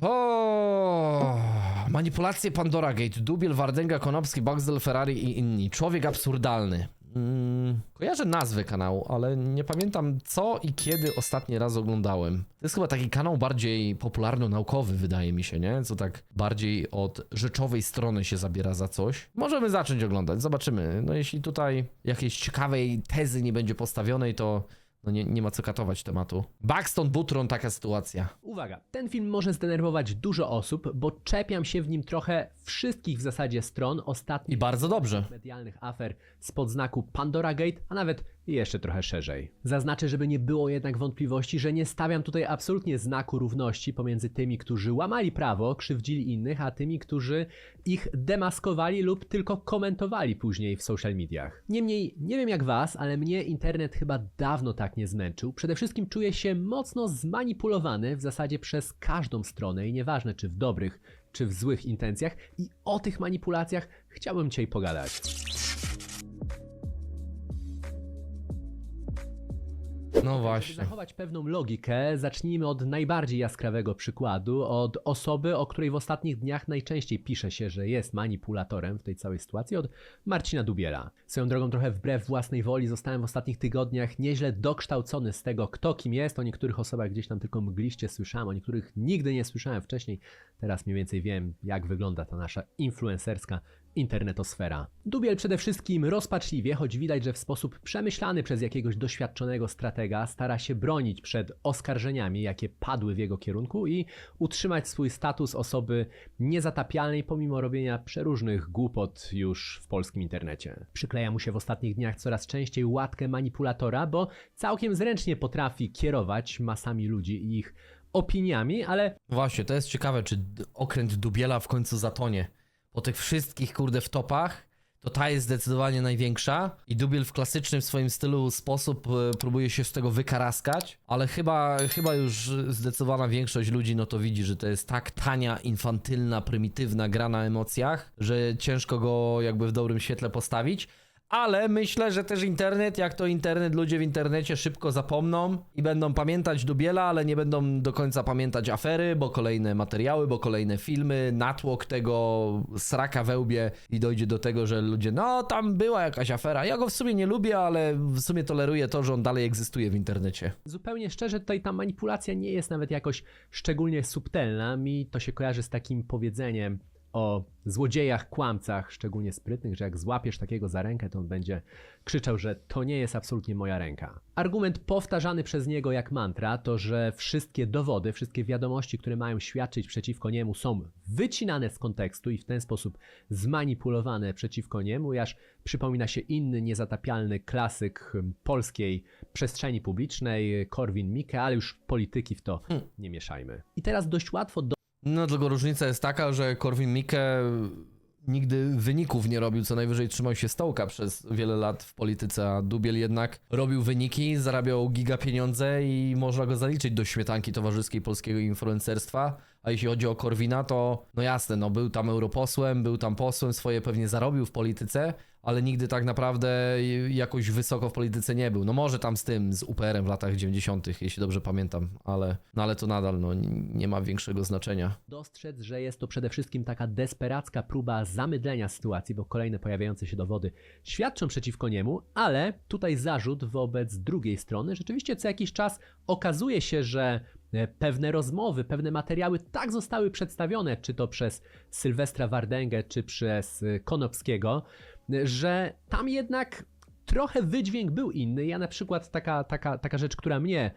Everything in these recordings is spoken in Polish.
O, manipulacje Pandora Gate, Dubiel, Wardęga, Konopski, Boxdel, Ferrari i inni. Człowiek absurdalny. Mm, kojarzę nazwę kanału, ale nie pamiętam co i kiedy ostatni raz oglądałem. To jest chyba taki kanał bardziej popularno-naukowy, wydaje mi się, nie? Co tak bardziej od rzeczowej strony się zabiera za coś. Możemy zacząć oglądać, zobaczymy. No jeśli tutaj jakiejś ciekawej tezy nie będzie postawionej, to no nie, nie ma co katować tematu. Buxton, Butron, taka sytuacja. Uwaga, ten film może zdenerwować dużo osób, bo czepiam się w nim trochę wszystkich w zasadzie stron ostatnich I bardzo dobrze. medialnych afer spod znaku Pandora Gate, a nawet jeszcze trochę szerzej. Zaznaczę, żeby nie było jednak wątpliwości, że nie stawiam tutaj absolutnie znaku równości pomiędzy tymi, którzy łamali prawo, krzywdzili innych, a tymi, którzy ich demaskowali lub tylko komentowali później w social mediach. Niemniej, nie wiem jak was, ale mnie internet chyba dawno tak nie zmęczył. Przede wszystkim czuję się mocno zmanipulowany w zasadzie przez każdą stronę i nieważne czy w dobrych, czy w złych intencjach i o tych manipulacjach chciałbym dzisiaj pogadać. No Żeby właśnie. zachować pewną logikę, zacznijmy od najbardziej jaskrawego przykładu, od osoby, o której w ostatnich dniach najczęściej pisze się, że jest manipulatorem w tej całej sytuacji, od Marcina Dubiela. Swoją drogą trochę wbrew własnej woli zostałem w ostatnich tygodniach nieźle dokształcony z tego, kto kim jest. O niektórych osobach gdzieś tam tylko mgliście słyszałem, o niektórych nigdy nie słyszałem wcześniej. Teraz mniej więcej wiem, jak wygląda ta nasza influencerska internetosfera. Dubiel przede wszystkim rozpaczliwie, choć widać, że w sposób przemyślany przez jakiegoś doświadczonego stratega stara się bronić przed oskarżeniami, jakie padły w jego kierunku i utrzymać swój status osoby niezatapialnej pomimo robienia przeróżnych głupot już w polskim internecie. Przykleja mu się w ostatnich dniach coraz częściej łatkę manipulatora, bo całkiem zręcznie potrafi kierować masami ludzi i ich opiniami, ale Właśnie, to jest ciekawe, czy okręt Dubiela w końcu zatonie. Po tych wszystkich, kurde, w topach, to ta jest zdecydowanie największa i Dubiel w klasycznym swoim stylu sposób e, próbuje się z tego wykaraskać, ale chyba, chyba już zdecydowana większość ludzi no to widzi, że to jest tak tania, infantylna, prymitywna gra na emocjach, że ciężko go jakby w dobrym świetle postawić. Ale myślę, że też internet, jak to internet, ludzie w internecie szybko zapomną i będą pamiętać Dubiela, ale nie będą do końca pamiętać afery, bo kolejne materiały, bo kolejne filmy, natłok tego sraka wełbie i dojdzie do tego, że ludzie, no tam była jakaś afera. Ja go w sumie nie lubię, ale w sumie toleruję to, że on dalej egzystuje w internecie. Zupełnie szczerze, tutaj ta manipulacja nie jest nawet jakoś szczególnie subtelna. Mi to się kojarzy z takim powiedzeniem o złodziejach, kłamcach, szczególnie sprytnych, że jak złapiesz takiego za rękę, to on będzie krzyczał, że to nie jest absolutnie moja ręka. Argument powtarzany przez niego jak mantra to, że wszystkie dowody, wszystkie wiadomości, które mają świadczyć przeciwko niemu są wycinane z kontekstu i w ten sposób zmanipulowane przeciwko niemu, aż przypomina się inny niezatapialny klasyk hmm, polskiej przestrzeni publicznej, Korwin Mikke, ale już polityki w to nie mieszajmy. I teraz dość łatwo No tylko różnica jest taka, że Korwin Mikke nigdy wyników nie robił, co najwyżej trzymał się stołka przez wiele lat w polityce, a Dubiel jednak robił wyniki, zarabiał giga pieniądze i można go zaliczyć do śmietanki towarzyskiej polskiego influencerstwa. A jeśli chodzi o Korwina, to no jasne, no był tam europosłem, był tam posłem, swoje pewnie zarobił w polityce, ale nigdy tak naprawdę jakoś wysoko w polityce nie był. No może tam z tym, z UPR-em w latach 90., jeśli dobrze pamiętam, ale, no ale to nadal no, nie ma większego znaczenia. dostrzec, że jest to przede wszystkim taka desperacka próba zamydlenia sytuacji, bo kolejne pojawiające się dowody świadczą przeciwko niemu, ale tutaj zarzut wobec drugiej strony. Rzeczywiście co jakiś czas okazuje się, że pewne rozmowy, pewne materiały tak zostały przedstawione, czy to przez Sylwestra Wardęgę, czy przez e, Konopskiego, e, że tam jednak trochę wydźwięk był inny. Ja na przykład taka, taka, taka rzecz, która mnie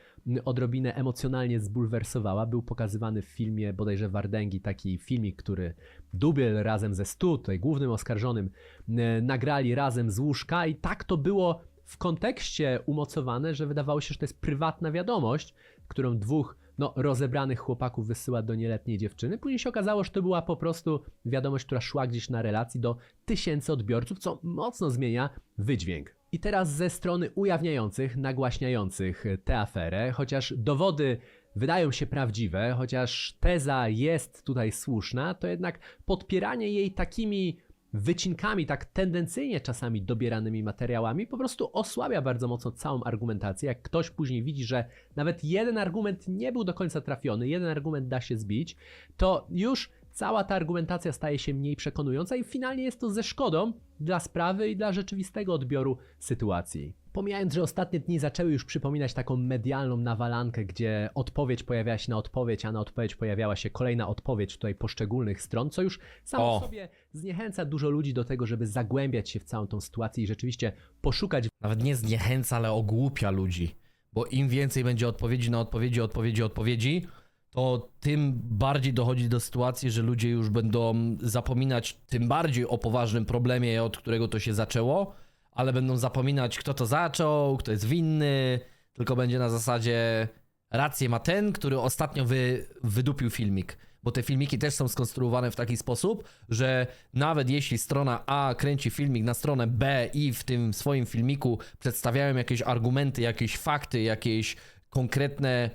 odrobinę emocjonalnie zbulwersowała, był pokazywany w filmie bodajże Wardęgi, taki filmik, który Dubiel razem ze Stu, tutaj głównym oskarżonym, e, nagrali razem z łóżka i tak to było w kontekście umocowane, że wydawało się, że to jest prywatna wiadomość, którą dwóch no, rozebranych chłopaków wysyła do nieletniej dziewczyny. Później się okazało, że to była po prostu wiadomość, która szła gdzieś na relacji do tysięcy odbiorców, co mocno zmienia wydźwięk. I teraz ze strony ujawniających, nagłaśniających tę aferę, chociaż dowody wydają się prawdziwe, chociaż teza jest tutaj słuszna, to jednak podpieranie jej takimi wycinkami, tak tendencyjnie czasami dobieranymi materiałami, po prostu osłabia bardzo mocno całą argumentację. Jak ktoś później widzi, że nawet jeden argument nie był do końca trafiony, jeden argument da się zbić, to już cała ta argumentacja staje się mniej przekonująca i finalnie jest to ze szkodą dla sprawy i dla rzeczywistego odbioru sytuacji. Pomijając, że ostatnie dni zaczęły już przypominać taką medialną nawalankę, gdzie odpowiedź pojawiała się na odpowiedź, a na odpowiedź pojawiała się kolejna odpowiedź tutaj poszczególnych stron, co już samo O. sobie zniechęca dużo ludzi do tego, żeby zagłębiać się w całą tą sytuację i rzeczywiście poszukać Nawet nie zniechęca, ale ogłupia ludzi. Bo im więcej będzie odpowiedzi na odpowiedzi, odpowiedzi, odpowiedzi, to tym bardziej dochodzi do sytuacji, że ludzie już będą zapominać tym bardziej o poważnym problemie, od którego to się zaczęło, ale będą zapominać, kto to zaczął, kto jest winny, tylko będzie na zasadzie rację ma ten, który ostatnio wy, wydupił filmik. Bo te filmiki też są skonstruowane w taki sposób, że nawet jeśli strona A kręci filmik na stronę B i w tym swoim filmiku przedstawiają jakieś argumenty, jakieś fakty, jakieś konkretne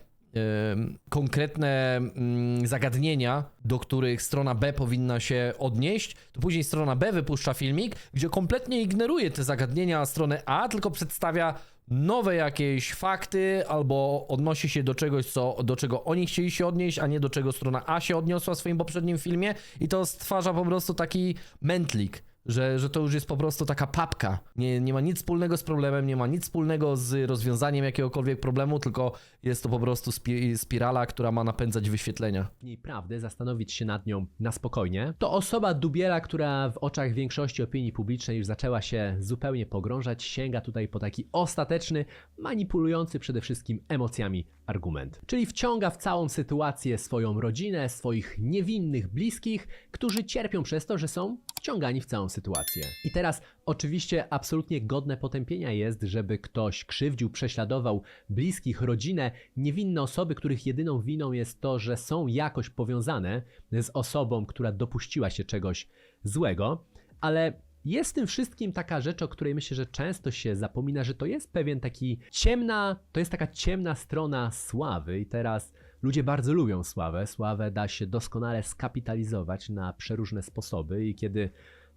konkretne mm, zagadnienia, do których strona B powinna się odnieść, to później strona B wypuszcza filmik, gdzie kompletnie ignoruje te zagadnienia strony A, tylko przedstawia nowe jakieś fakty albo odnosi się do czegoś, co, do czego oni chcieli się odnieść, a nie do czego strona A się odniosła w swoim poprzednim filmie i to stwarza po prostu taki mętlik. Że, że to już jest po prostu taka papka. Nie, nie ma nic wspólnego z problemem, nie ma nic wspólnego z rozwiązaniem jakiegokolwiek problemu, tylko jest to po prostu spi spirala, która ma napędzać wyświetlenia. niej prawdy, zastanowić się nad nią na spokojnie, to osoba Dubiela, która w oczach większości opinii publicznej już zaczęła się zupełnie pogrążać, sięga tutaj po taki ostateczny, manipulujący przede wszystkim emocjami argument. Czyli wciąga w całą sytuację swoją rodzinę, swoich niewinnych bliskich, którzy cierpią przez to, że są wciągani w całą sytuację. I teraz oczywiście absolutnie godne potępienia jest, żeby ktoś krzywdził, prześladował bliskich, rodzinę, niewinne osoby, których jedyną winą jest to, że są jakoś powiązane z osobą, która dopuściła się czegoś złego, ale jest w tym wszystkim taka rzecz, o której myślę, że często się zapomina, że to jest pewien taki ciemna, to jest taka ciemna strona sławy. I teraz ludzie bardzo lubią sławę. Sławę da się doskonale skapitalizować na przeróżne sposoby. I kiedy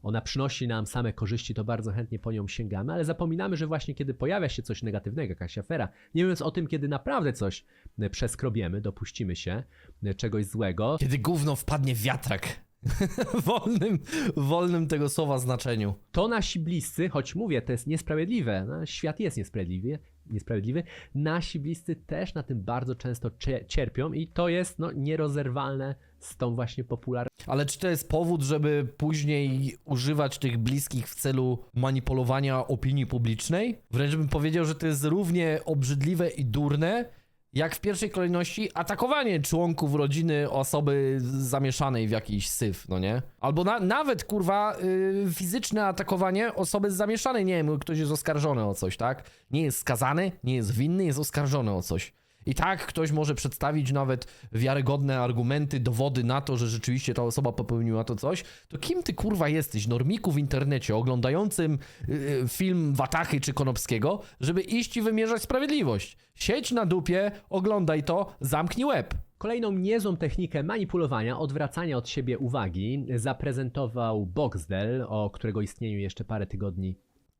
ona przynosi nam same korzyści, to bardzo chętnie po nią sięgamy, ale zapominamy, że właśnie kiedy pojawia się coś negatywnego, jakaś afera, nie mówiąc o tym, kiedy naprawdę coś e, przeskrobiemy, dopuścimy się e, czegoś złego, Kiedy gówno wpadnie w wiatrak. wolnym, wolnym tego słowa znaczeniu. to nasi bliscy, choć mówię, to jest niesprawiedliwe, no, świat jest niesprawiedliwy, niesprawiedliwy, nasi bliscy też na tym bardzo często cie- cierpią i to jest no, nierozerwalne z tą właśnie popularnością. Ale czy to jest powód, żeby później używać tych bliskich w celu manipulowania opinii publicznej? Wręcz bym powiedział, że to jest równie obrzydliwe i durne, jak w pierwszej kolejności atakowanie członków rodziny osoby zamieszanej w jakiś syf, no nie? Albo na, nawet, kurwa, yy, fizyczne atakowanie osoby zamieszanej, nie wiem, ktoś jest oskarżony o coś, tak? Nie jest skazany, nie jest winny, jest oskarżony o coś. I tak ktoś może przedstawić nawet wiarygodne argumenty, dowody na to, że rzeczywiście ta osoba popełniła to coś, to kim ty kurwa jesteś, normiku w internecie, oglądającym yy, film Watachy czy Konopskiego, żeby iść i wymierzać sprawiedliwość? Siedź na dupie, oglądaj to, zamknij łeb. Kolejną niezłą technikę manipulowania, odwracania od siebie uwagi zaprezentował Boxdel, o którego istnieniu jeszcze parę tygodni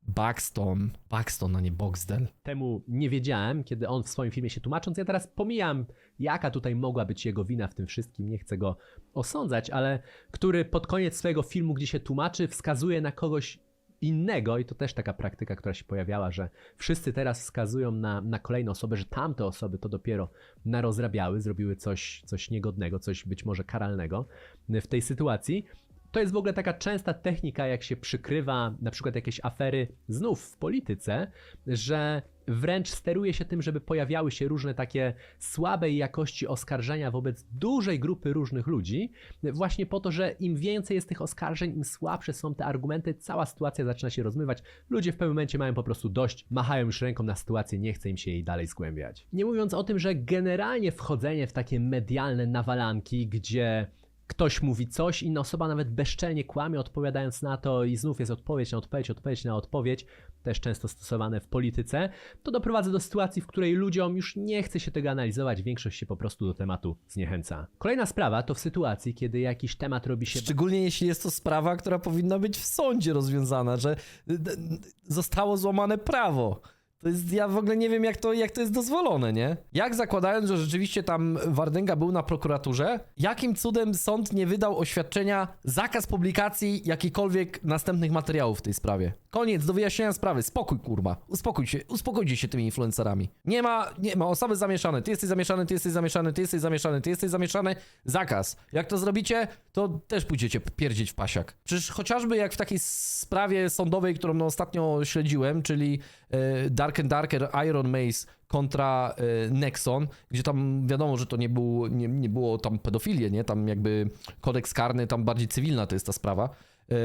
Buxton, Buxton, a nie Boxdel. temu nie wiedziałem, kiedy on w swoim filmie się tłumacząc. Ja teraz pomijam, jaka tutaj mogła być jego wina w tym wszystkim, nie chcę go osądzać, ale który pod koniec swojego filmu, gdzie się tłumaczy, wskazuje na kogoś innego, i to też taka praktyka, która się pojawiała, że wszyscy teraz wskazują na, na kolejne osoby, że tamte osoby to dopiero narozrabiały, zrobiły coś, coś niegodnego, coś być może karalnego w tej sytuacji. To jest w ogóle taka częsta technika, jak się przykrywa na przykład jakieś afery znów w polityce, że wręcz steruje się tym, żeby pojawiały się różne takie słabej jakości oskarżenia wobec dużej grupy różnych ludzi, właśnie po to, że im więcej jest tych oskarżeń, im słabsze są te argumenty, cała sytuacja zaczyna się rozmywać. Ludzie w pewnym momencie mają po prostu dość, machają już ręką na sytuację, nie chce im się jej dalej zgłębiać. Nie mówiąc o tym, że generalnie wchodzenie w takie medialne nawalanki, gdzie ktoś mówi coś, inna osoba nawet bezczelnie kłamie, odpowiadając na to, i znów jest odpowiedź na odpowiedź, odpowiedź na odpowiedź, też często stosowane w polityce, to doprowadza do sytuacji, w której ludziom już nie chce się tego analizować, większość się po prostu do tematu zniechęca. Kolejna sprawa to w sytuacji, kiedy jakiś temat robi się Szczególnie jeśli jest to sprawa, która powinna być w sądzie rozwiązana, że y, d- zostało złamane prawo. To jest, ja w ogóle nie wiem, jak to, jak to jest dozwolone, nie? Jak zakładając, że rzeczywiście tam Wardęga był na prokuraturze, jakim cudem sąd nie wydał oświadczenia zakaz publikacji jakichkolwiek następnych materiałów w tej sprawie? Koniec, do wyjaśnienia sprawy. Spokój, kurwa. Uspokój się, uspokójcie się tymi influencerami. Nie ma, nie ma, osoby zamieszane. Ty jesteś zamieszany, ty jesteś zamieszany, ty jesteś zamieszany, ty jesteś zamieszany. Zakaz. Jak to zrobicie, to też pójdziecie pierdzieć w pasiak. Przecież chociażby jak w takiej sprawie sądowej, którą no ostatnio śledziłem, czyli e, Dark and Darker Iron Mace kontra e, Nexon, gdzie tam wiadomo, że to nie, był, nie, nie było tam pedofilię, nie? Tam jakby kodeks karny, tam bardziej cywilna to jest ta sprawa. E,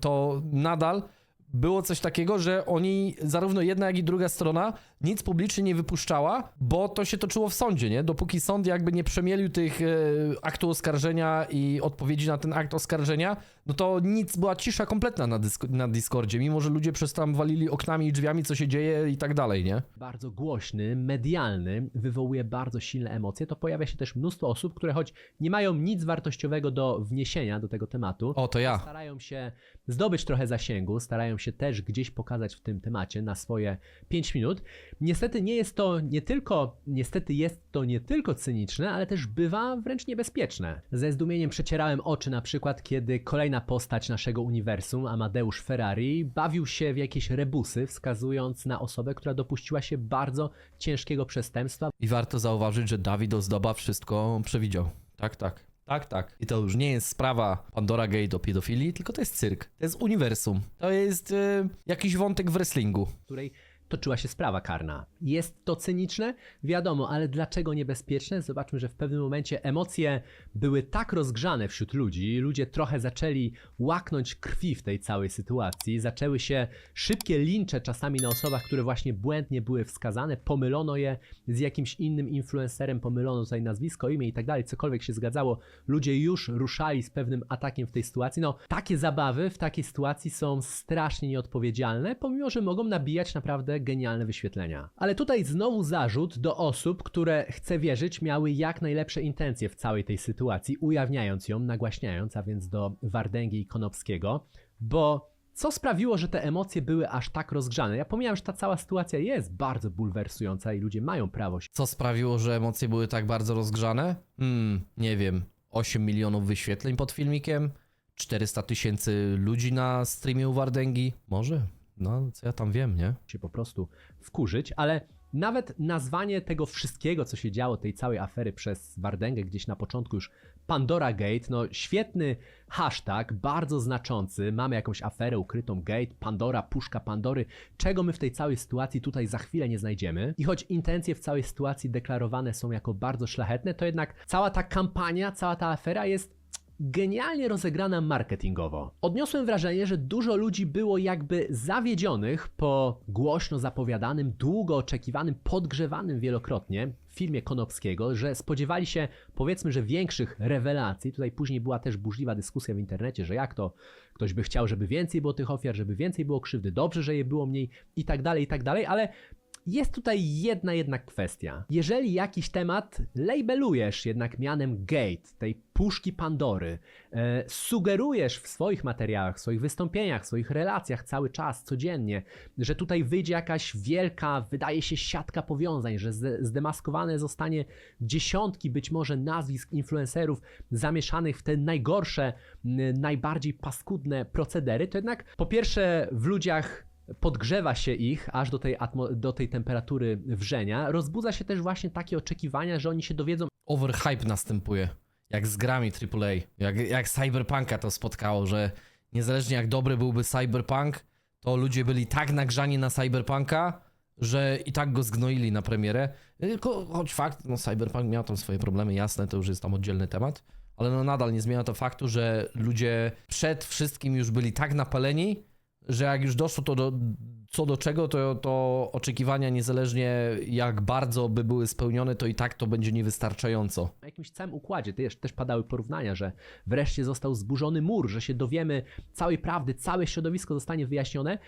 to nadal było coś takiego, że oni, zarówno jedna, jak i druga strona, nic publicznie nie wypuszczała, bo to się toczyło w sądzie, nie? Dopóki sąd jakby nie przemielił tych e, aktu oskarżenia i odpowiedzi na ten akt oskarżenia, no to nic, była cisza kompletna na, dysk- na Discordzie, mimo że ludzie przez tam walili oknami i drzwiami, co się dzieje i tak dalej, nie? bardzo głośny, medialny, wywołuje bardzo silne emocje, to pojawia się też mnóstwo osób, które choć nie mają nic wartościowego do wniesienia do tego tematu, O, to ja. starają się zdobyć trochę zasięgu, starają się też gdzieś pokazać w tym temacie na swoje 5 minut. Niestety nie jest to nie tylko, niestety jest to nie tylko cyniczne, ale też bywa wręcz niebezpieczne. Ze zdumieniem przecierałem oczy na przykład, kiedy kolejna postać naszego uniwersum, Amadeusz Ferrari, bawił się w jakieś rebusy, wskazując na osobę, która dopuściła się bardzo ciężkiego przestępstwa, I warto zauważyć, że Dawid Ozdoba wszystko przewidział. Tak, tak. Tak, tak. I to już nie jest sprawa Pandora Gate o pedofilii, tylko to jest cyrk. To jest uniwersum. To jest e, jakiś wątek w wrestlingu. której toczyła się sprawa karna. Jest to cyniczne? Wiadomo, ale dlaczego niebezpieczne? Zobaczmy, że w pewnym momencie emocje były tak rozgrzane wśród ludzi, ludzie trochę zaczęli łaknąć krwi w tej całej sytuacji, zaczęły się szybkie lincze czasami na osobach, które właśnie błędnie były wskazane, pomylono je z jakimś innym influencerem, pomylono tutaj nazwisko, imię i tak dalej, cokolwiek się zgadzało, ludzie już ruszali z pewnym atakiem w tej sytuacji. No, takie zabawy w takiej sytuacji są strasznie nieodpowiedzialne, pomimo, że mogą nabijać naprawdę genialne wyświetlenia. Ale tutaj znowu zarzut do osób, które chcę wierzyć miały jak najlepsze intencje w całej tej sytuacji, ujawniając ją, nagłaśniając, a więc do Wardęgi i Konopskiego, bo co sprawiło, że te emocje były aż tak rozgrzane? Ja pomijam, że ta cała sytuacja jest bardzo bulwersująca i ludzie mają prawo się Co sprawiło, że emocje były tak bardzo rozgrzane? Hmm, nie wiem. 8 milionów wyświetleń pod filmikiem? 400 tysięcy ludzi na streamie u Wardęgi? Może? No, co ja tam wiem, nie? się po prostu wkurzyć, ale nawet nazwanie tego wszystkiego, co się działo, tej całej afery przez Wardęgę gdzieś na początku już Pandora Gate, no świetny hashtag, bardzo znaczący, mamy jakąś aferę ukrytą, gate, Pandora, puszka Pandory, czego my w tej całej sytuacji tutaj za chwilę nie znajdziemy. I choć intencje w całej sytuacji deklarowane są jako bardzo szlachetne, to jednak cała ta kampania, cała ta afera jest genialnie rozegrana marketingowo. Odniosłem wrażenie, że dużo ludzi było jakby zawiedzionych po głośno zapowiadanym, długo oczekiwanym, podgrzewanym wielokrotnie filmie Konopskiego, że spodziewali się powiedzmy, że większych rewelacji. Tutaj później była też burzliwa dyskusja w internecie, że jak to ktoś by chciał, żeby więcej było tych ofiar, żeby więcej było krzywdy, dobrze, że je było mniej i tak dalej, i tak dalej, ale jest tutaj jedna jednak kwestia. Jeżeli jakiś temat labelujesz jednak mianem gate, tej puszki Pandory, e, sugerujesz w swoich materiałach, w swoich wystąpieniach, w swoich relacjach cały czas, codziennie, że tutaj wyjdzie jakaś wielka, wydaje się, siatka powiązań, że zde- zdemaskowane zostanie dziesiątki być może nazwisk influencerów zamieszanych w te najgorsze, najbardziej paskudne procedery, to jednak po pierwsze w ludziach podgrzewa się ich aż do tej, do tej temperatury wrzenia. Rozbudza się też właśnie takie oczekiwania, że oni się dowiedzą, Overhype następuje. Jak z grami AAA. Jak, jak Cyberpunka to spotkało, że niezależnie jak dobry byłby Cyberpunk, to ludzie byli tak nagrzani na Cyberpunka, że i tak go zgnoili na premierę. Tylko, choć fakt, no Cyberpunk miał tam swoje problemy, jasne, to już jest tam oddzielny temat. Ale no nadal nie zmienia to faktu, że ludzie przed wszystkim już byli tak napaleni, że jak już doszło to do co do czego, to, to oczekiwania, niezależnie jak bardzo by były spełnione, to i tak to będzie niewystarczająco. w jakimś całym układzie. Też, też padały porównania, że wreszcie został zburzony mur, że się dowiemy całej prawdy, całe środowisko zostanie wyjaśnione.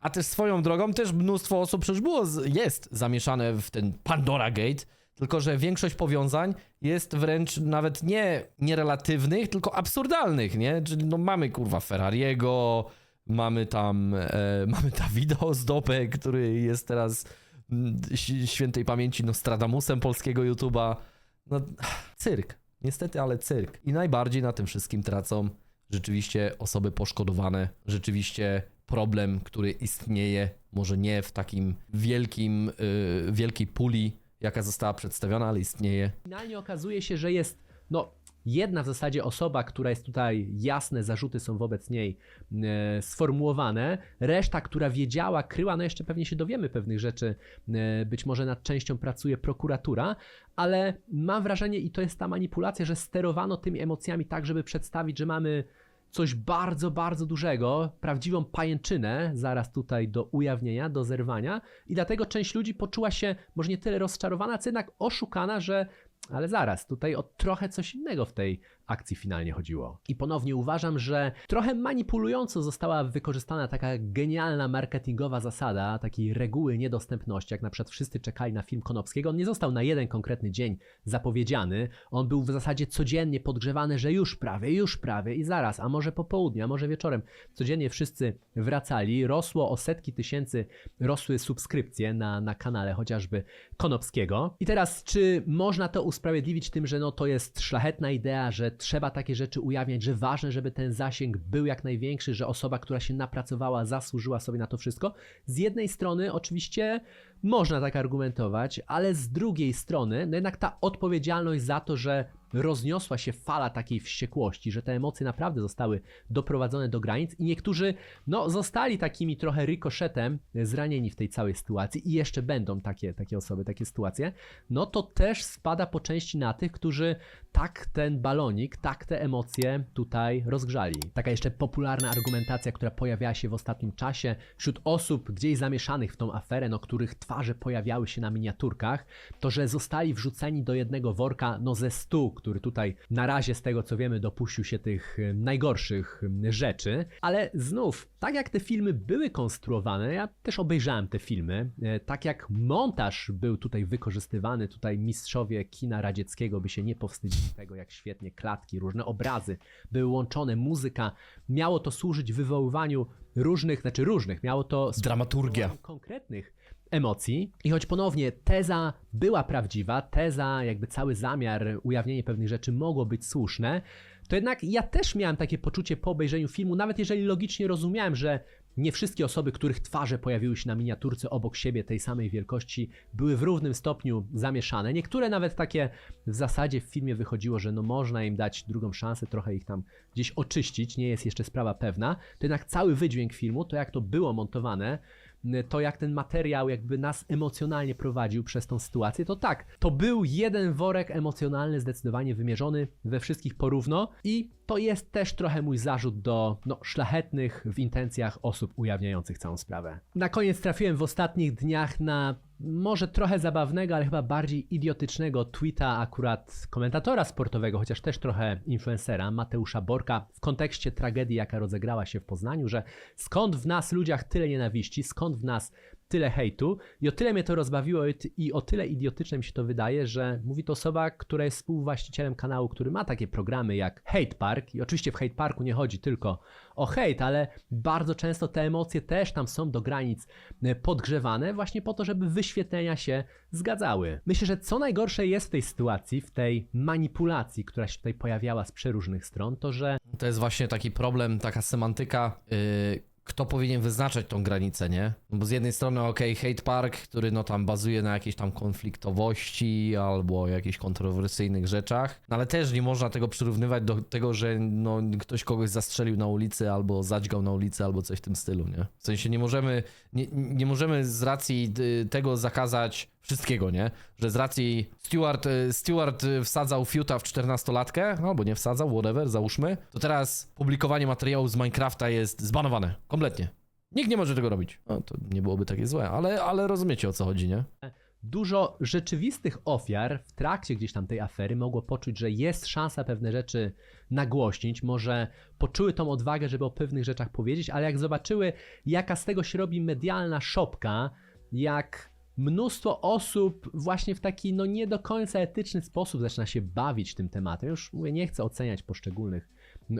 A też swoją drogą też mnóstwo osób przecież było, jest zamieszane w ten Pandora Gate, tylko że większość powiązań jest wręcz nawet nie nierelatywnych, tylko absurdalnych, nie? Czyli no mamy kurwa Ferrariego, mamy tam, e, mamy Dawida Ozdobę, który jest teraz świętej pamięci Nostradamusem polskiego YouTube'a. No, cyrk. Niestety, ale cyrk. I najbardziej na tym wszystkim tracą rzeczywiście osoby poszkodowane, rzeczywiście problem, który istnieje, może nie w takim wielkim, yy, wielkiej puli, jaka została przedstawiona, ale istnieje. Finalnie okazuje się, że jest no, jedna w zasadzie osoba, która jest tutaj, jasne zarzuty są wobec niej e, sformułowane, reszta, która wiedziała, kryła, no jeszcze pewnie się dowiemy pewnych rzeczy, e, być może nad częścią pracuje prokuratura, ale mam wrażenie, i to jest ta manipulacja, że sterowano tymi emocjami tak, żeby przedstawić, że mamy coś bardzo, bardzo dużego, prawdziwą pajęczynę zaraz tutaj do ujawnienia, do zerwania. I dlatego część ludzi poczuła się może nie tyle rozczarowana, co jednak oszukana, że ale zaraz, tutaj o trochę coś innego w tej akcji finalnie chodziło. I ponownie uważam, że trochę manipulująco została wykorzystana taka genialna marketingowa zasada, takiej reguły niedostępności, jak na przykład wszyscy czekali na film Konopskiego. On nie został na jeden konkretny dzień zapowiedziany, on był w zasadzie codziennie podgrzewany, że już prawie, już prawie i zaraz, a może po południu, a może wieczorem. Codziennie wszyscy wracali, rosło o setki tysięcy, rosły subskrypcje na, na kanale chociażby Konopskiego. I teraz, czy można to usprawiedliwić tym, że no to jest szlachetna idea, że trzeba takie rzeczy ujawniać, że ważne, żeby ten zasięg był jak największy, że osoba, która się napracowała, zasłużyła sobie na to wszystko? Z jednej strony oczywiście można tak argumentować, ale z drugiej strony, no jednak ta odpowiedzialność za to, że rozniosła się fala takiej wściekłości, że te emocje naprawdę zostały doprowadzone do granic i niektórzy no, zostali takimi trochę rykoszetem zranieni w tej całej sytuacji i jeszcze będą takie, takie osoby, takie sytuacje, no to też spada po części na tych, którzy tak ten balonik, tak te emocje tutaj rozgrzali. Taka jeszcze popularna argumentacja, która pojawiała się w ostatnim czasie wśród osób gdzieś zamieszanych w tą aferę, no których twarze pojawiały się na miniaturkach, to że zostali wrzuceni do jednego worka, no ze stu, który tutaj na razie z tego co wiemy dopuścił się tych e, najgorszych rzeczy, ale znów, tak jak te filmy były konstruowane, ja też obejrzałem te filmy, e, tak jak montaż był tutaj wykorzystywany, tutaj mistrzowie kina radzieckiego by się nie powstydzili tego, jak świetnie klatki, różne obrazy były łączone, muzyka, miało to służyć wywoływaniu różnych, znaczy różnych, miało to Dramaturgia. konkretnych emocji. I choć ponownie teza była prawdziwa, teza, jakby cały zamiar, ujawnienie pewnych rzeczy mogło być słuszne, to jednak ja też miałem takie poczucie po obejrzeniu filmu, nawet jeżeli logicznie rozumiałem, że nie wszystkie osoby, których twarze pojawiły się na miniaturce obok siebie tej samej wielkości, były w równym stopniu zamieszane. Niektóre nawet takie w zasadzie w filmie wychodziło, że no można im dać drugą szansę, trochę ich tam gdzieś oczyścić, nie jest jeszcze sprawa pewna. To jednak cały wydźwięk filmu, to jak to było montowane, to jak ten materiał jakby nas emocjonalnie prowadził przez tą sytuację, to tak, to był jeden worek emocjonalny zdecydowanie wymierzony we wszystkich porówno i to jest też trochę mój zarzut do no, szlachetnych w intencjach osób ujawniających całą sprawę. Na koniec trafiłem w ostatnich dniach na może trochę zabawnego, ale chyba bardziej idiotycznego tweeta akurat komentatora sportowego, chociaż też trochę influencera, Mateusza Borka, w kontekście tragedii, jaka rozegrała się w Poznaniu, że skąd w nas ludziach tyle nienawiści, skąd w nas tyle hejtu i o tyle mnie to rozbawiło i o tyle idiotyczne mi się to wydaje, że mówi to osoba, która jest współwłaścicielem kanału, który ma takie programy jak Hate Park i oczywiście w Hate Parku nie chodzi tylko o hejt, ale bardzo często te emocje też tam są do granic e, podgrzewane właśnie po to, żeby wyświetlenia się zgadzały. Myślę, że co najgorsze jest w tej sytuacji, w tej manipulacji, która się tutaj pojawiała z przeróżnych stron, to że To jest właśnie taki problem, taka semantyka, yy, kto powinien wyznaczać tą granicę, nie? No bo z jednej strony, okej, hate park, który no tam bazuje na jakiejś tam konfliktowości albo jakichś kontrowersyjnych rzeczach, no ale też nie można tego przyrównywać do tego, że no ktoś kogoś zastrzelił na ulicy albo zadźgał na ulicy albo coś w tym stylu, nie? W sensie nie możemy, nie, nie możemy z racji y, tego zakazać wszystkiego, nie? Że z racji Stewart, y, Stewart y, wsadzał fiuta w 14-latkę, albo nie wsadzał, whatever, załóżmy, to teraz publikowanie materiału z Minecrafta jest zbanowane. Kompletnie. Nikt nie może tego robić. No to nie byłoby takie złe, ale, ale rozumiecie o co chodzi, nie? Dużo rzeczywistych ofiar w trakcie gdzieś tam tej afery mogło poczuć, że jest szansa pewne rzeczy nagłośnić, może poczuły tą odwagę, żeby o pewnych rzeczach powiedzieć, ale jak zobaczyły, jaka z tego się robi medialna szopka, jak mnóstwo osób właśnie w taki no nie do końca etyczny sposób zaczyna się bawić tym tematem. Już mówię, nie chcę oceniać poszczególnych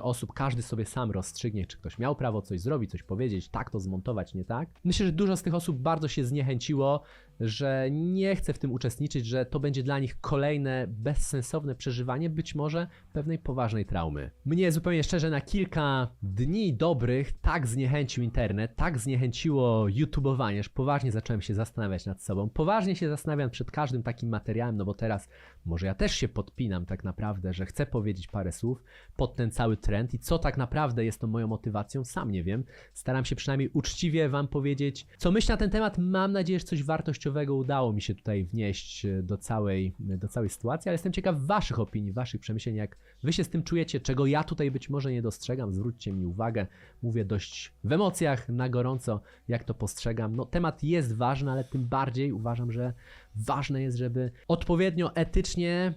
osób, każdy sobie sam rozstrzygnie, czy ktoś miał prawo coś zrobić, coś powiedzieć, tak to zmontować, nie tak. Myślę, że dużo z tych osób bardzo się zniechęciło, że nie chce w tym uczestniczyć, że to będzie dla nich kolejne bezsensowne przeżywanie, być może pewnej poważnej traumy. Mnie zupełnie szczerze na kilka dni dobrych tak zniechęcił internet, tak zniechęciło YouTubeowanie, że poważnie zacząłem się zastanawiać nad sobą. Poważnie się zastanawiam przed każdym takim materiałem, no bo teraz może ja też się podpinam tak naprawdę, że chcę powiedzieć parę słów pod ten cały trend i co tak naprawdę jest tą moją motywacją, sam nie wiem. Staram się przynajmniej uczciwie wam powiedzieć, co myślę na ten temat. Mam nadzieję, że coś wartościowego udało mi się tutaj wnieść e, do całej, do całej sytuacji, ale jestem ciekaw waszych opinii, waszych przemyśleń, jak wy się z tym czujecie, czego ja tutaj być może nie dostrzegam, zwróćcie mi uwagę. Mówię dość w emocjach, na gorąco, jak to postrzegam. No temat jest ważny, ale tym bardziej uważam, że ważne jest, żeby odpowiednio etycznie,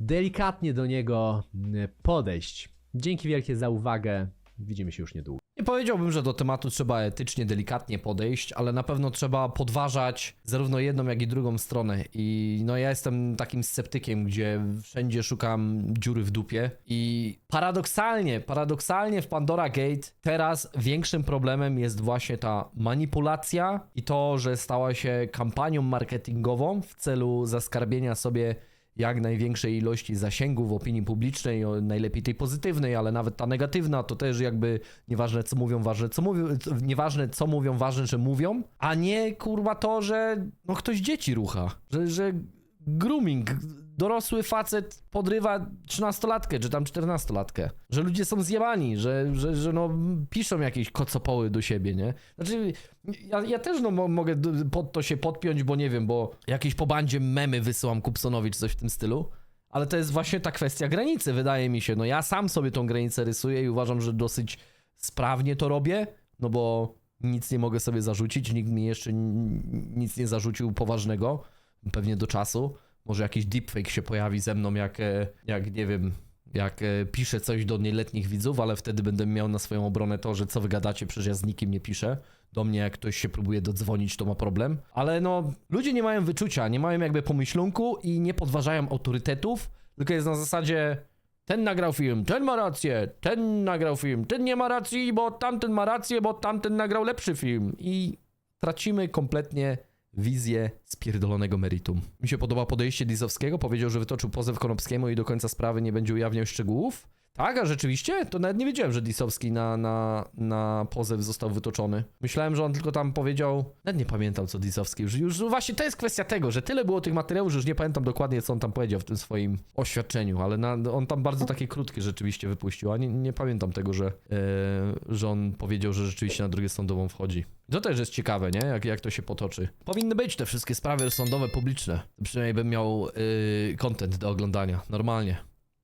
delikatnie do niego mm, podejść. Dzięki wielkie za uwagę. Widzimy się już niedługo. Nie powiedziałbym, że do tematu trzeba etycznie, delikatnie podejść, ale na pewno trzeba podważać zarówno jedną, jak i drugą stronę. I no ja jestem takim sceptykiem, gdzie wszędzie szukam dziury w dupie. I paradoksalnie, paradoksalnie w Pandora Gate teraz większym problemem jest właśnie ta manipulacja i to, że stała się kampanią marketingową w celu zaskarbienia sobie jak największej ilości zasięgu w opinii publicznej, najlepiej tej pozytywnej, ale nawet ta negatywna, to też jakby nieważne co mówią, ważne co mówią, nieważne co mówią, ważne, że mówią, a nie kurwa to, że no ktoś dzieci rucha, że, że grooming, dorosły facet podrywa 13-latkę, czy tam 14-latkę, że ludzie są zjebani, że, że, że no piszą jakieś kocopoły do siebie, nie? Znaczy, ja, ja też no mo- mogę pod to się podpiąć, bo nie wiem, bo jakieś po bandzie memy wysyłam Kupsonowi, czy coś w tym stylu, ale to jest właśnie ta kwestia granicy, wydaje mi się. No ja sam sobie tą granicę rysuję i uważam, że dosyć sprawnie to robię, no bo nic nie mogę sobie zarzucić, nikt mi jeszcze nic nie zarzucił poważnego, pewnie do czasu. Może jakiś deepfake się pojawi ze mną, jak, e, jak nie wiem, jak e, piszę coś do nieletnich widzów, ale wtedy będę miał na swoją obronę to, że co wy gadacie, przecież ja z nikim nie piszę. Do mnie jak ktoś się próbuje dodzwonić, to ma problem. Ale no, ludzie nie mają wyczucia, nie mają jakby pomyślunku i nie podważają autorytetów, tylko jest na zasadzie ten nagrał film, ten ma rację, ten nagrał film, ten nie ma racji, bo tamten ma rację, bo tamten nagrał lepszy film. I tracimy kompletnie wizję spierdolonego meritum. Mi się podoba podejście Dizowskiego, powiedział, że wytoczył pozew Konopskiemu i do końca sprawy nie będzie ujawniał szczegółów. Tak, a rzeczywiście? To nawet nie wiedziałem, że Disowski na, na, na pozew został wytoczony. Myślałem, że on tylko tam powiedział... Nawet nie pamiętam, co Disowski już... Już właśnie to jest kwestia tego, że tyle było tych materiałów, że już nie pamiętam dokładnie, co on tam powiedział w tym swoim oświadczeniu, ale na, on tam bardzo takie krótkie rzeczywiście wypuścił, a nie, nie pamiętam tego, że, e, że on powiedział, że rzeczywiście na drogę sądową wchodzi. To też jest ciekawe, nie? Jak, jak to się potoczy. Powinny być te wszystkie sprawy sądowe publiczne. Przynajmniej bym miał yy, content do oglądania. Normalnie.